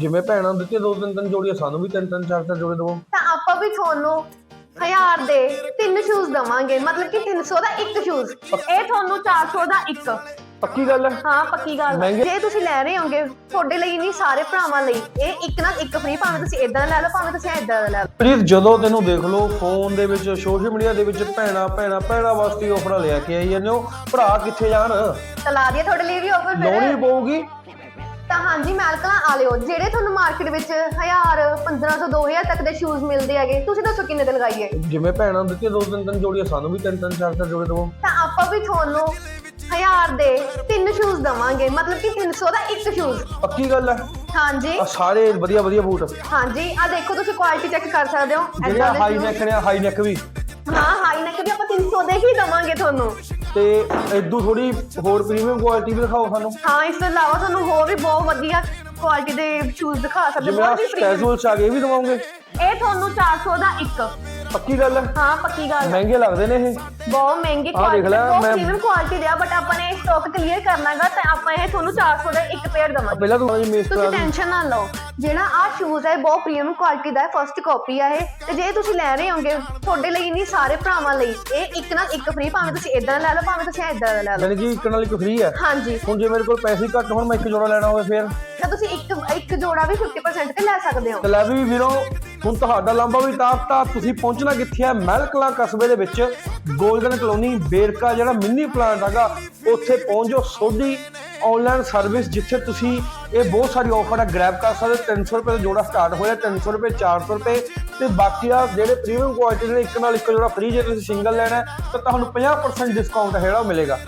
ਜਿਵੇਂ ਭੈਣਾਂ ਨੂੰ ਦਿੱਤੀਆਂ ਦੋ ਤਿੰਨ ਤਿੰਨ ਜੋੜੀਆਂ ਸਾਨੂੰ ਵੀ ਤਿੰਨ ਤਿੰਨ ਚਾਰ ਚਾਰ ਜੋੜੇ ਦਵੋ। ਤਾਂ ਆਪਾਂ ਵੀ ਤੁਹਾਨੂੰ ਹਜ਼ਾਰ ਦੇ ਤਿੰਨ ਸ਼ੂਜ਼ ਦਵਾਂਗੇ ਮਤਲਬ ਕਿ 300 ਦਾ ਇੱਕ ਸ਼ੂਜ਼ ਇਹ ਤੁਹਾਨੂੰ 400 ਦਾ ਇੱਕ। ਪੱਕੀ ਗੱਲ ਹੈ? ਹਾਂ ਪੱਕੀ ਗੱਲ ਮਹਿੰਗੇ- ਜੇ ਤੁਸੀਂ ਲੈ ਰਹੇ ਹੋਗੇ ਤੁਹਾਡੇ ਲਈ ਨਹੀਂ ਸਾਰੇ ਭਰਾਵਾਂ ਲਈ। ਇਹ ਇੱਕ ਨਾਲ ਇੱਕ ਫ੍ਰੀ ਭਾਵੇਂ ਤੁਸੀਂ ਇਦਾਂ ਲੈ ਲਓ ਭਾਵੇਂ ਤੁਸੀਂ ਇਦਾਂ ਦਾ ਲੈ ਲਓ। ਪ੍ਰੀਤ ਜਦੋਂ ਤੈਨੂੰ ਦੇਖ ਲਓ ਫੋਨ ਦੇ ਵਿੱਚ ਸੋਸ਼ਲ ਮੀਡੀਆ ਦੇ ਵਿੱਚ ਭੈਣਾ ਭੈਣਾ ਭੈਣਾ ਵਾਸਤੇ ਆਫਰਾਂ ਲੈ ਕੇ ਆਈ ਜਾਂਦੇ ਹੋ। ਭਰਾ ਕਿੱਥੇ ਜਾਣ? ਤਾਂ ਲਾ ਦਈਏ ਤੁਹਾਡੇ ਲਈ ਵੀ ਆਫਰ ਲਾਉਣੀ ਫਿਰ ਪਊਗੀ। ਤਾਂ ਹਾਂਜੀ ਮੈਲਕਲਾਂ ਆ ਲਿਓ। ਜਿਹੜੇ ਤੁਹਾਨੂੰ ਮਾਰਕੀਟ ਵਿੱਚ 1000 1500 2000 ਤੱਕ ਦੇ ਸ਼ੂਜ਼ ਮਿਲਦੇ ਹੈਗੇ ਤੁਸੀਂ ਦੱਸੋ ਕਿੰਨੇ ਦੇ ਲਗਾਈਏ? ਜਿਵੇਂ ਭੈਣਾਂ ਦਿੱਤੀਆਂ ਦੋ ਤਿੰਨ ਤਿੰਨ ਜੋੜੀਆਂ ਸਾਨੂੰ ਵੀ ਤਿੰਨ ਤਿੰਨ ਚਾਰ ਚਾਰ ਜੋੜੇ ਦਵੋ। ਤਾਂ ਆਪਾਂ ਵੀ ਤੁਹਾਨੂੰ 1000 ਦੇ ਤਿੰਨ ਸ਼ੂਜ਼ ਦਵਾਂਗੇ। ਮਤਲਬ ਕਿ 300 ਦਾ ਇੱਕ ਸ਼ੂਜ਼ ਪੱਕੀ ਗੱਲ ਹੈ ਹਾਂਜੀ। ਆ ਸਾਰੇ ਵਧੀਆ ਵਧੀਆ ਬੂਟ। ਹਾਂਜੀ। ਆ ਦੇਖੋ ਤੁਸੀਂ ਕੁਆਲਿਟੀ ਚੈੱਕ ਕਰ ਸਕਦੇ ਹੋ। ਜਿਹੜੇ ਏਦਾਂ ਦੇ ਹਾਈ shoes। ਨੈਕ ਨੇ ਹਾਈ ਨੈਕ ਵੀ। ਹਾਂ ਹਾਈ ਨੈਕ ਵੀ ਆਪਾਂ 300 ਦੇ ਹੀ ਦਵਾਂਗੇ ਤੁਹਾਨੂੰ। ਤੇ ਇਦੋਂ ਥੋੜੀ ਹੋਰ ਪ੍ਰੀਮੀਅਮ ਕੁਆਲਿਟੀ ਵੀ ਦਿਖਾਓ ਸਾਨੂੰ। ਹਾਂ ਇਸ ਤੋਂ ਇਲਾਵਾ ਤੁਹਾਨੂੰ ਹੋਰ ਵੀ ਬਹੁਤ ਵਧੀਆ ਕੁਆਲਿਟੀ ਦੇ ਸ਼ੂਜ਼ ਦਿਖਾ ਸਕਦੇ ਜਿਵੇਂ ਹੀ premium। ਕੈਜੂਅਲ ਚ ਆ ਗਏ ਇਹ ਵੀ ਦਵਾਉਂਗੇ ਇਹ ਤੁਹਾਨੂੰ 400 ਦਾ ਇੱਕ। ਪੱਕੀ ਗੱਲ ਹੈ ਹਾਂ ਪੱਕੀ ਗੱਲ ਹੈ। ਮਹਿੰਗੇ ਲੱਗਦੇ ਨੇ ਇਹ। ਬਹੁਤ ਮਹਿੰਗੀ ਆਹ ਕੁਆਲਿਟੀ ਦੇਖ ਲੈ, ਬਹੁਤ ਮੈਂ- ਪ੍ਰੀਮੀਅਮ ਕੁਆਲਿਟੀ ਦੇ ਆ ਬਟ ਆਪਾਂ ਨੇ ਸਟਾਕ ਕਲੀਅਰ ਕਰਨਾਗਾ ਤੇ ਆਪਾਂ ਇਹ ਤੁਹਾਨੂੰ 400 ਦਾ ਇੱਕ ਪੇਅਰ ਦਵਾਂਗੇ। ਪਹਿਲਾਂ ਤੂੰ ਜੀ ਮੇਸ ਤੁਸੀਂ ਕਰਾ ਟੈਨਸ਼ਨ ਨਾ ਲਓ। ਜਿਹੜਾ ਆ ਸ਼ੂਜ਼ ਹੈ ਇਹ ਬਹੁਤ ਪ੍ਰੀਮੀਅਮ ਕੁਆਲਿਟੀ ਦਾ ਹੈ ਫਰਸਟ ਕਾਪੀ ਆ ਇਹ। ਤੇ ਜੇ ਤੁਸੀਂ ਲੈ ਰਹੇ ਹੋਗੇ ਤੁਹਾਡੇ ਲਈ ਨਹੀਂ ਸਾਰੇ ਭਰਾਵਾਂ ਲਈ। ਇਹ ਇੱਕ ਨਾਲ ਇੱਕ ਫ੍ਰੀ ਭਾਵੇਂ ਤੁਸੀਂ ਇਦਾਂ ਲੈ ਲਓ ਭਾਵੇਂ ਤੁਸੀਂ ਇਦਾਂ ਦਾ ਲੈ ਲਓ। ਯਾਨੀ ਕਿ ਇੱਕ ਨਾਲ ਇੱਕ ਫ੍ਰੀ ਹੈ ਹਾਂਜੀ। ਹੁਣ ਜੇ ਮੇਰੇ ਕੋਲ ਪੈਸੇ ਘੱਟ ਹੋਣ ਮੈਂ ਇੱਕ ਜੋੜਾ ਲੈਣਾ ਹੋਵੇ ਫਿਰ? ਤਾਂ ਤੁਸੀਂ ਇੱਕ ਇੱਕ ਜੋੜਾ ਵੀ 50% ਤੇ ਲੈ ਸਕਦੇ ਹੋ। ਤੇ ਲੈ ਵੀ ਵੀਰੋ ਹੁਣ ਤੁਹਾਡਾ ਲੰਬਾ ਵੀ ਤਾਂ ਤੁਸੀਂ ਪਹੁੰਚਣਾ ਕਿੱਥੇ ਹੈ ਮਹਿਲਕਲਾਂ ਕਸਬੇ ਦੇ ਵਿੱਚ ਗੋਲਡਨ ਕਲੋਨੀ, ਬੇਰਕਾ ਜਿਹੜਾ ਮਿੰਨੀ ਪਲਾਂਟ ਹੈਗਾ, ਉੱਥੇ ਪਹੁੰਚ। ਜਾਓ ਸੋਢੀ ਆਨਲਾਈਨ ਸਰਵਿਸ ਜਿੱਥੇ ਤੁਸੀਂ ਇਹ ਬਹੁਤ ਸਾਰੀ ਆਫਰ ਹੈ ਗ੍ਰੈਬ ਕਰ ਸਕਦੇ ਹੋ। 300 ਰੁਪਏ ਦਾ ਜੋੜਾ ਸਟਾਰਟ ਹੋਇਆ 300 ਰੁਪਏ 400 ਰੁਪਏ। ਤੇ ਬਾਕੀ ਆ ਜਿਹੜੇ ਪ੍ਰੀਮੀਅਮ ਕੁਆਲਿਟੀ ਦੇ ਇੱਕ ਨਾਲ ਇੱਕ ਜੋੜਾ ਫ੍ਰੀ ਜੇ ਤੁਸੀਂ ਸਿੰਗਲ ਲੈਣਾ ਤਾਂ ਤੁਹਾਨੂੰ 50% ਡਿਸਕਾਊਂਟ ਹੈ ਜਿਹੜਾ ਉਹ ਮਿਲੇਗਾ।